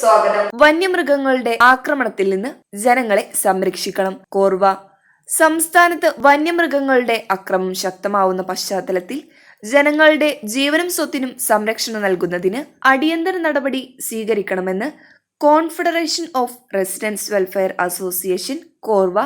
സ്വാഗതം. വന്യമൃഗങ്ങളുടെ ആക്രമണത്തിൽ നിന്ന് ജനങ്ങളെ സംരക്ഷിക്കണം. കോർവ. സംസ്ഥാനത്ത് വന്യമൃഗങ്ങളുടെ അക്രമം ശക്തമാവുന്ന പശ്ചാത്തലത്തിൽ ജനങ്ങളുടെ ജീവനും സ്വത്തിനും സംരക്ഷണം നൽകുന്നതിന് അടിയന്തര നടപടി സ്വീകരിക്കണമെന്ന് confederation of residence welfare association Korwa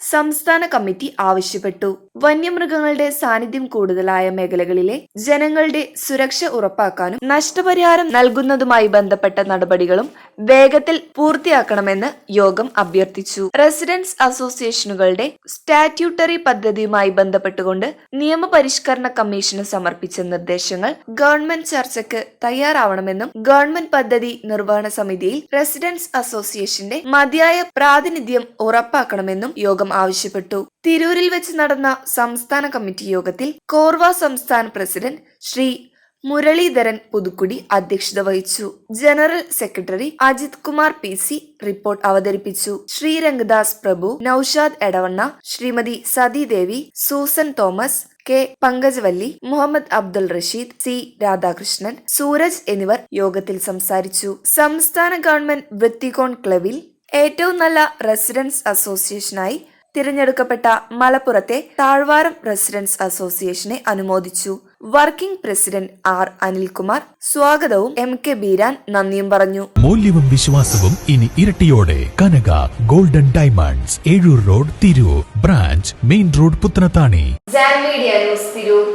സംസ്ഥാന കമ്മിറ്റി ആവശ്യപ്പെട്ടു. വന്യമൃഗങ്ങളുടെ സാന്നിധ്യം കൂടുതലായ മേഖലകളിലെ ജനങ്ങളുടെ സുരക്ഷ ഉറപ്പാക്കാനും നഷ്ടപരിഹാരം നൽകുന്നതുമായി ബന്ധപ്പെട്ട നടപടികളും വേഗത്തിൽ പൂർത്തിയാക്കണമെന്ന് യോഗം അഭ്യർത്ഥിച്ചു. റെസിഡൻസ് അസോസിയേഷനുകളുടെ സ്റ്റാറ്റ്യൂട്ടറി പദ്ധതിയുമായി ബന്ധപ്പെട്ടുകൊണ്ട് നിയമപരിഷ്കരണ കമ്മീഷന് സമർപ്പിച്ച നിർദ്ദേശങ്ങൾ ഗവൺമെന്റ് ചർച്ചയ്ക്ക് തയ്യാറാവണമെന്നും ഗവൺമെന്റ് പദ്ധതി നിർവഹണ സമിതിയിൽ റെസിഡൻസ് അസോസിയേഷന്റെ മതിയായ പ്രാതിനിധ്യം ഉറപ്പാക്കണമെന്നും യോഗം ആവശ്യപ്പെട്ടു. തിരൂരിൽ വെച്ച് നടന്ന സംസ്ഥാന കമ്മിറ്റി യോഗത്തിൽ കോർവ സംസ്ഥാന പ്രസിഡന്റ് ശ്രീ മുരളീധരൻ പുതുക്കുടി അധ്യക്ഷത വഹിച്ചു. General secretary Ajith Kumar P C report അവതരിപ്പിച്ചു. Sreerangadas Prabhu Naushad Edavanna Shrimati Sathidevi Susan Thomas K Pankajavalli Muhammad Abdul Rasheed C Radhakrishnan Sooraj എന്നിവർ യോഗത്തിൽ സംസാരിച്ചു. സംസ്ഥാന ഗവൺമെന്റ് വൃത്തികോൺ ക്ലബിൽ ഏറ്റവും നല്ല റെസിഡൻസ് അസോസിയേഷനായി തിരഞ്ഞെടുക്കപ്പെട്ട മലപ്പുറത്തെ താഴ്വാരം റെസിഡൻസ് അസോസിയേഷനെ അനുമോദിച്ചു. വർക്കിംഗ് പ്രസിഡന്റ് ആർ അനിൽകുമാർ സ്വാഗതവും എം കെ ബീരാൻ നന്ദിയും പറഞ്ഞു. മൂല്യവും വിശ്വാസവും ഇനി ഇരട്ടിയോടെ. Kanaka golden diamonds Ezhur road Tirur branch main road Puthanathani. Media news Tirur.